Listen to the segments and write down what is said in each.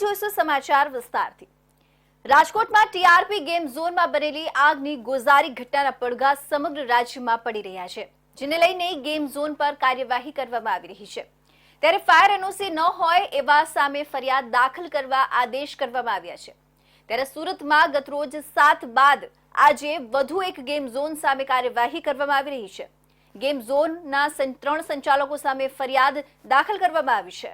જોઈશું સમાચાર વિસ્તારથી. રાજકોટમાં ટીઆરપી ગેમ ઝોનમાં બનેલી આગની ગોઝારી ઘટનાના પડઘા સમગ્ર રાજ્યમાં પડી રહ્યા છે, જેને લઈને ગેમ ઝોન પર કાર્યવાહી કરવામાં આવી રહી છે. ત્યારે ફાયર એનઓસી ન હોય એવા સામે ફરિયાદ દાખલ કરવા આદેશ કરવામાં આવ્યા છે. ત્યારે સુરતમાં ગતરોજ સાત બાદ આજે વધુ એક ગેમ ઝોન સામે કાર્યવાહી કરવામાં આવી રહી છે. ગેમ ઝોનના ત્રણ સંચાલકો સામે ફરિયાદ દાખલ કરવામાં આવી છે.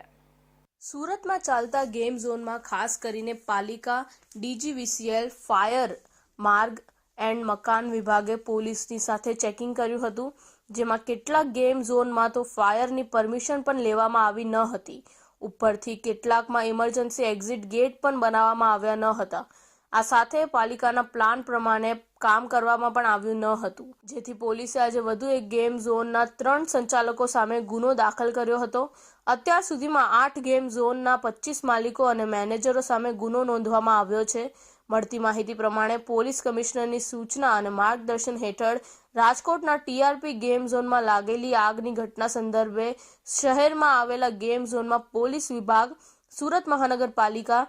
સુરતમાં ચાલતા ગેમ ઝોનમાં ખાસ કરીને પાલિકા, ડીજીવીસીએલ, ફાયર માર્ગ એન્ડ મકાન વિભાગે પોલીસની સાથે ચેકિંગ કર્યું હતું, જેમાં કેટલાક ગેમ ઝોનમાં તો ફાયરની પરમિશન પણ લેવામાં આવી ન હતી. ઉપરથી કેટલાકમાં ઇમરજન્સી એક્ઝિટ ગેટ પણ બનાવવામાં આવ્યા ન હતા. આ સાથે પાલિકાના પ્લાન પ્રમાણે કામ કરવામાં પણ આવ્યું ન હતું. જેથી પોલીસે આજે વધુ એક ગેમ ઝોનના ત્રણ સંચાલકો સામે ગુનો દાખલ કર્યો હતો. અત્યાર સુધીમાં આઠ ગેમ ઝોનના પચીસ માલિકો અને મેનેજરો સામે ગુનો નોંધવામાં આવ્યો છે. મળતી માહિતી પ્રમાણે પોલીસ કમિશનરની સૂચના અને માર્ગદર્શન હેઠળ રાજકોટના ટીઆરપી ગેમ ઝોનમાં લાગેલી આગની ઘટના સંદર્ભે શહેરમાં આવેલા ગેમ ઝોનમાં પોલીસ વિભાગ, સુરત મહાનગરપાલિકા,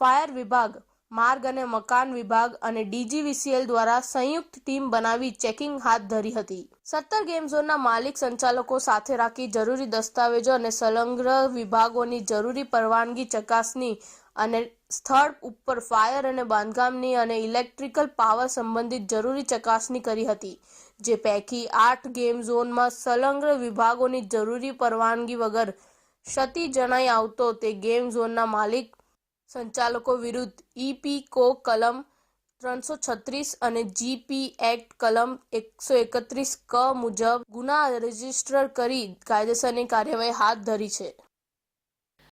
ફાયર વિભાગ માર્ગ અને મકાન વિભાગ અને ડીજીવીસીએલ દ્વારા સંયુક્ત ટીમ બનાવી ચેકિંગ હાથ ધરી હતી. સત્તર ગેમ ઝોનના માલિક સંચાલકો સાથે રાખી જરૂરી દસ્તાવેજો અને સંલગ્ન વિભાગોની જરૂરી પરવાનગી ચકાસણી અને સ્થળ ઉપર ફાયર અને બાંધકામની અને ઇલેક્ટ્રિકલ પાવર સંબંધિત જરૂરી ચકાસણી કરી હતી, જે પૈકી આઠ ગેમ ઝોનમાં સંલગ્ન વિભાગોની જરૂરી પરવાનગી વગર ક્ષતિ જણાઈ આવતો તે ગેમ ઝોનના માલિક સંચાલકો વિરુદ્ધ ઈપી કો કલમ ત્રણસો છત્રીસ અને જીપી એક્ટ કલમ એકસો એકત્રીસ ક મુજબ ગુના રજિસ્ટર કરી કાયદેસરની કાર્યવાહી હાથ ધરી છે.